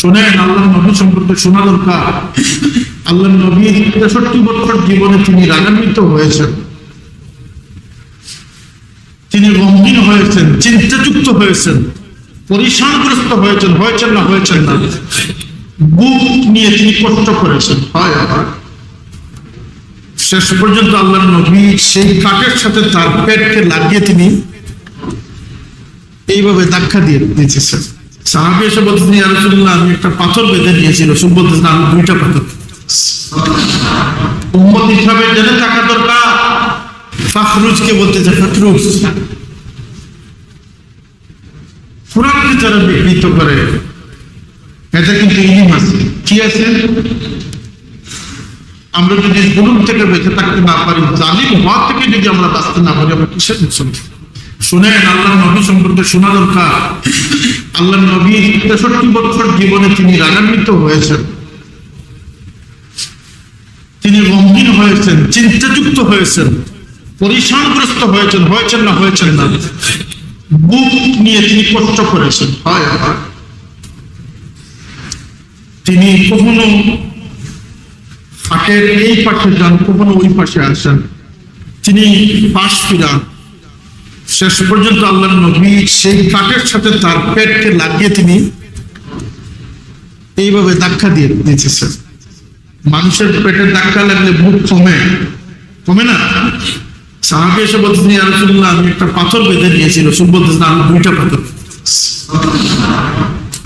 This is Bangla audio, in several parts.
শোনেন আল্লাহ নবী সম্পর্কে শোনা দরকার। আল্লাহ নবী তেষট্টি বছর জীবনে তিনি রাগান্বিত হয়েছেন। তিনি গম্ভীর হয়েছেন, চিন্তাযুক্ত হয়েছেন পরিশানগ্রস্ত হয়েছেন হয়েছেন না হয়েছেন না। বুক নিয়ে তিনি কষ্ট করেছেন। হয় শেষ পর্যন্ত আল্লাহ নবী সেই কাঠের সাথে তার পেটকে লাগিয়ে তিনি এইভাবে ধাক্কা দিয়ে দিয়েছেন। সাহাবি এসে আমি একটা পাথর বেঁধে বলতেছেন, আমি দুইটা পাথর উম্মত হিসাবে জেনে থাকা দরকার বলতেছে, ফাখরুজ। কোরআনকে যারা বিকৃত করে এটা কিন্তু ইলিম আছে। কি আছে? আমরা যদি জুলুম থেকে বেঁচে থাকতে না পারি, জালিম হওয়া থেকে যদি আমরা বাঁচতে না পারি, আমরা কিসের মুসলমান? শুনেন আল্লাহ নবী সম্পর্কে শোনা দরকার। আল্লাহ নবী তেষট্টি বছর জীবনে তিনি রাগান্বিত হয়েছেন। তিনি গম্ভীর হয়েছেন, চিন্তাযুক্ত হয়েছেন পরিশানগ্রস্ত হয়েছেন হয়েছেন না হয়েছেন না। বুক নিয়ে তিনি কষ্ট করেছেন। হয় তিনি কখনো ফাঁকের এই পাশে যান, কখনো ওই পাশে আসেন। তিনি পাশ ফিরান শেষ পর্যন্ত আল্লাহ নবী সেই কাঠের সাথে তার পেটকে লাগিয়ে তিনি এইভাবে ধাক্কা দিয়ে দিয়েছেন। মানুষের পেটে ধাক্কা লাগলে বুক কমে। কমে না? সাহাবি এসে বলতেছেন আমি একটা পাথর বেঁধে সব বলতেছেন, আমি দুইটা পাথর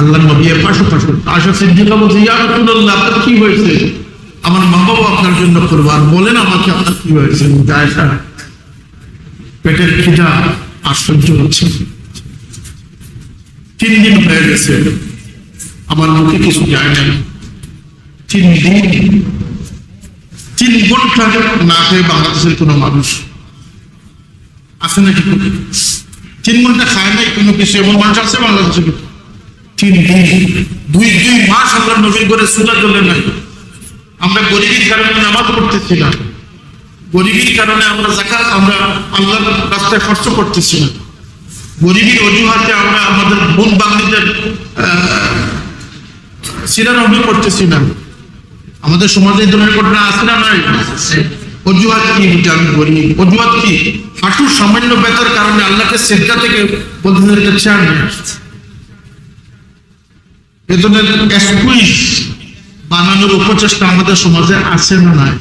আল্লাহ নবী পাশে পাশে আশা সিদ্দিকা বলছে, ইয়া রাসূলুল্লাহ, আপনার কি হয়েছে? আমার মা বাবা আপনার জন্য কোরবান, বলেন আমাকে আপনার কি হয়েছে? জায়সা পেটের খিদা আশ্চর্য হচ্ছে। তিন দিন হয়ে গেছে, আমার মুখে কিছু যায় না তিন দিন, তিন ঘণ্টা না খেয়ে বাংলাদেশের কোনো মানুষ আছে নাকি তিন ঘণ্টা খায় নাই কোনো কিছু এমন মানুষ আছে বাংলাদেশে তিন দিন, দুই দুই মাস আমরা নবীন করে সুদা চলে নাই। আমরা গরিবের কারণে নামাজ পড়তেছি না গরিবের কারণে আমরা জাকাত আমরা আল্লাহর রাস্তায় খরচ করতেছি না। গরিবের অজুহাতে আমরা আমাদের বোন বাঙালিদের সিরানবি করতেছি না। আমাদের সমাজে ধরনের ঘটনা আছে না নাই? অজুহাত কি? আমি গরিব অজুহাত কি? হাঁটুর সামান্য ব্যথার কারণে আল্লাহকে সেদ্ধা থেকে বলতে নিয়ে আসছে। এ ধরনের বানানোর উপচেষ্টা আমাদের সমাজে আছে না নাই?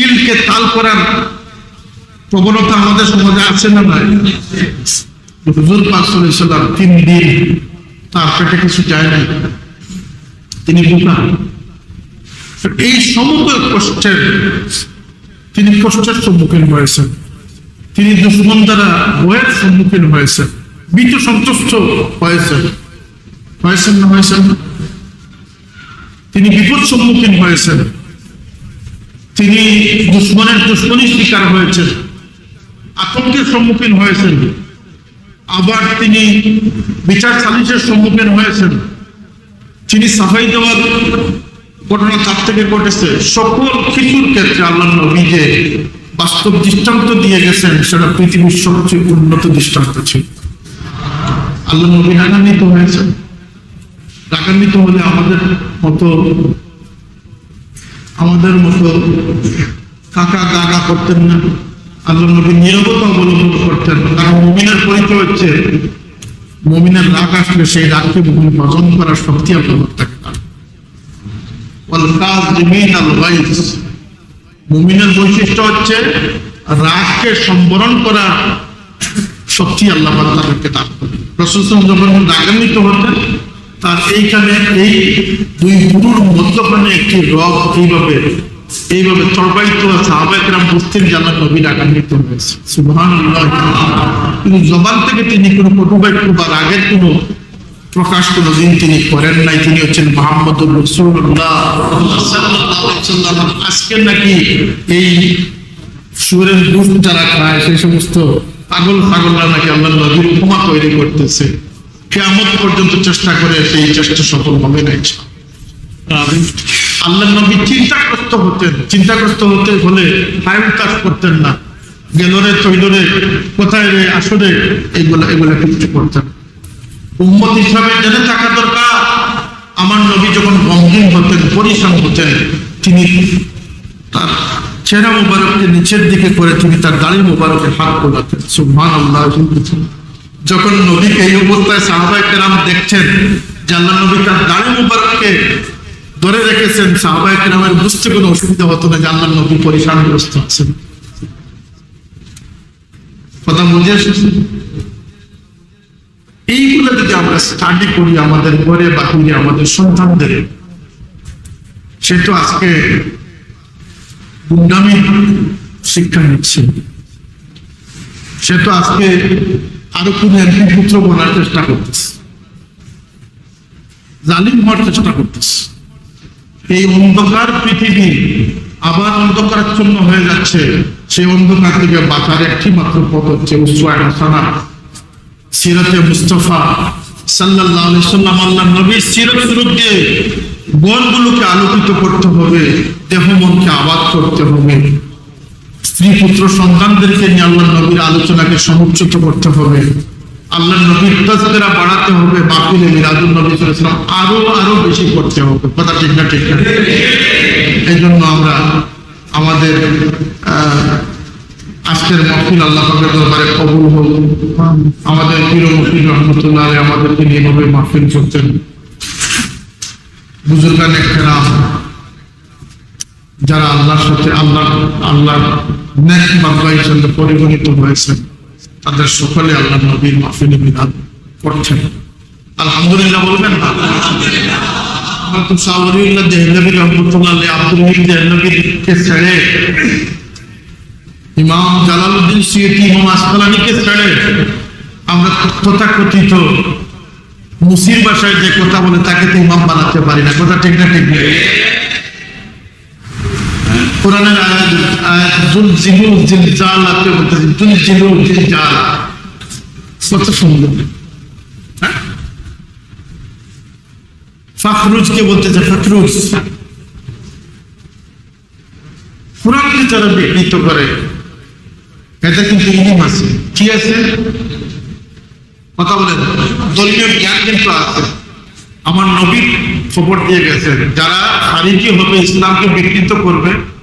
চিলকে তাল করার প্রবণতা আমাদের সমাজে আছে না নাই? হুজুর পাক তিন দিন তার পেটে কিছু যায় নাই। তিনি বোকা। এই সমগ্র কষ্টের তিনি কষ্টের সম্মুখীন হয়েছেন। তিনি দুশ্মন দ্বারা ভয়ের সম্মুখীন হয়েছেন। ভীত সন্তুষ্ট হয়েছেন। হয়েছেন না হয়েছেন? তিনি বিপদ সম্মুখীন হয়েছেন। তিনি দুশ্মনের দুশ্মনী শিকার হয়েছেন, আতঙ্কের সম্মুখীন হয়েছেন। আবার তিনি বিচার সালিশের সম্মুখীন হয়েছেন। তিনি সাফাই দেওয়ার ঘটনা তার থেকে ঘটেছে। সকল কিছুর ক্ষেত্রে আল্লাহ নবী যে বাস্তব দৃষ্টান্ত দিয়ে গেছেন, সেটা পৃথিবীর সবচেয়ে উন্নত দৃষ্টান্ত ছিল। আল্লাহ নবী রাগান্বিত হয়েছেন। রাগান্বিত হলে আমাদের মতো আমাদের মতো কাকা গাগা করতেন না। আল্লাহ নবী নিরবতা অবলম্বন করতেন। কারণ মমিনের পরিচয় হচ্ছে, মমিনের রাগ আসলে সেই রাগকে মমিন বজন করার শক্তি আপনার থাকে মুমিনের বৈশিষ্ট্য হচ্ছে, রাগকে সম্বরণ করার শক্তি আল্লাহ তাদেরকে দান করে রসুল যখন রাগান্বিত হতেন তার এইখানে এই দুই গুরুর মধ্যখানে একটি রব এইভাবে এইভাবে তরবাইত সাহাবাহাম বুঝতেন যে আমার নবী রাগান্বিত হয়েছে সুবহান কিন্তু জবান থেকে তিনি কোনো কটুবাক্য বা রাগের কোনো প্রকাশ কোনোদিন তিনি করেন নাই। তিনি হচ্ছেন মোহাম্মদ রসুল্লাহ আজকে নাকি এই সুরের দুধ যারা খায়, সেই সমস্ত পাগল পাগলরা নাকি আল্লাহ নবীর উপমা তৈরি করতেছে। কেমন পর্যন্ত চেষ্টা করে সেই চেষ্টা সফল হবে না আল্লাহ নবী চিন্তাগ্রস্ত হতেন। চিন্তাগ্রস্ত হতে হলে টাইম কাজ করতেন না। গেলরে তৈলরে কোথায় রে আসলে এগুলো এগুলো কিছু করতেন। উম্মত হিসাবে জেনে থাকা দরকার আমার নবী যখন গমগিন হতেন পরিশ্রম হতেন তিনি তার চেহারা মুবারককে নিচের দিকে করে তিনি তার দাড়ি মুবারকে হাত বোলাতেন সুবহান আল্লাহ যখন নবীকে এই অবস্থায় সাহাবাই কেরাম দেখছেন, যে আল্লাহ নবী তার দাড়ি মুবারককে ধরে রেখেছেন সাহাবাই কেরামের বুঝতে কোনো অসুবিধা হতো না যে আল্লাহ নবী পরিশানগ্রস্ত আছেন। কথা বুঝে এইগুলো যদি আমরা স্টাডি করি আমাদের ঘরে বাহিরে আমাদের সন্তানদের, সে তো আজকে গুন্ডামি শিক্ষা নিচ্ছে। সে তো আজকে আরও কোন এমপি পুত্র বলার চেষ্টা করতেছে। জালিম হওয়ার চেষ্টা করতেছে। এই অন্ধকার পৃথিবী আবার অন্ধকারাচ্ছন্ন হয়ে যাচ্ছে। সেই অন্ধকার থেকে বাঁচার একটি মাত্র পথ হচ্ছে উসওয়া হাসানা। সিরাতে মুস্তফা সাল্লাল্লাহু আলাইহি সাল্লাম আল্লাহ নবীর সিরত দিয়ে বনগুলোকে আলোকিত করতে হবে, দেহ মনকে আবাদ করতে হবে। স্ত্রী পুত্র সন্তানদেরকে নিয়ে আল্লাহ নবীর আলোচনাকে সমুচ্চত করতে হবে। আল্লাহ নবীর তসকেরা বাড়াতে হবে মাহফিলে মিরাজুল নবী আলাইহি আরও আরও বেশি করতে হবে। কথা ঠিক না ঠিক না? এই জন্য আমরা আমাদের আজকের মহফিল আল্লাহ পাকের দরবারে কবুল হোক। আমাদের প্রিয় মফিল রহমতুল্লাহ আমাদেরকে নিয়ে মাহফিল করতেন। বুজুর্গান একরাম যারা আল্লাহর সাথে আল্লাহ আল্লাহ পরিগণিত হয়েছেন, তাদের সকলে আল্লাহ নবীর মাহফিলে বিধান করছেন। আলহামদুলিল্লাহ বলবেন না? ছেড়ে মুসির যে কথা বলে তাকে তো ইমাম বানাতে পারি না। কথা ঠিক না, ঠিক কোরআনের আয়াত আয়াত, জুল জিলু জিলজাল আপনি বলতেছেন, জুল জিলু জিলজাল কত সুন্দর। হ্যাঁ? ফাখরুজকে বলতেছে, ফাখরুজ। কোরআনকে যারা বিকৃত করে এটা কিন্তু ইলিম আছে। কি আছে? কথা বলেন। ধর্মীয় জ্ঞান কিন্তু আছে। আমার নবী খবর দিয়ে গেছেন, যারা খারিজি হবে, ইসলামকে বিকৃত করবে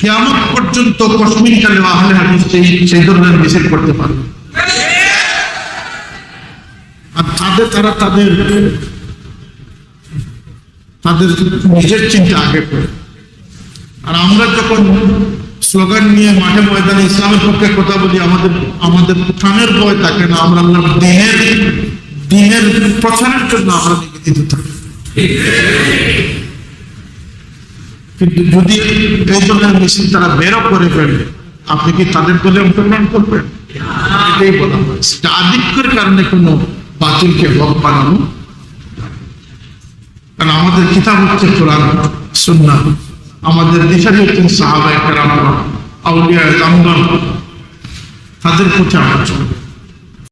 কেমন পর্যন্ত কশ্মীর কালে আহলে হাদিস সেই সেই ধরনের মিছিল করতে পারবে। আর তাদের তারা তাদের তাদের নিজের চিন্তা আগে করে। আর আমরা যখন স্লোগান নিয়ে মাঠে ময়দানে ইসলামের পক্ষে কথা বলি, আমাদের আমাদের প্রাণের ভয় থাকে না, আমরা আল্লাহর দিনের দিনের প্রচারের জন্য আমরা নিবেদিত থাকি। কিন্তু যদি এই তারা বেরো করে ফেলে, আপনি কি তাদের দলে অংশগ্রহণ করবেন? এটাই বলা হয়েছে যে আধিক্যের কারণে কোনো বাতিলকে হক বানানো কারণ আমাদের কিতাব হচ্ছে কোরআন, সুন্নাহ। আমাদের দিশারি হচ্ছেন সাহাবায়ে কেরাম আউলিয়া তাদের প্রতি আমরা চলব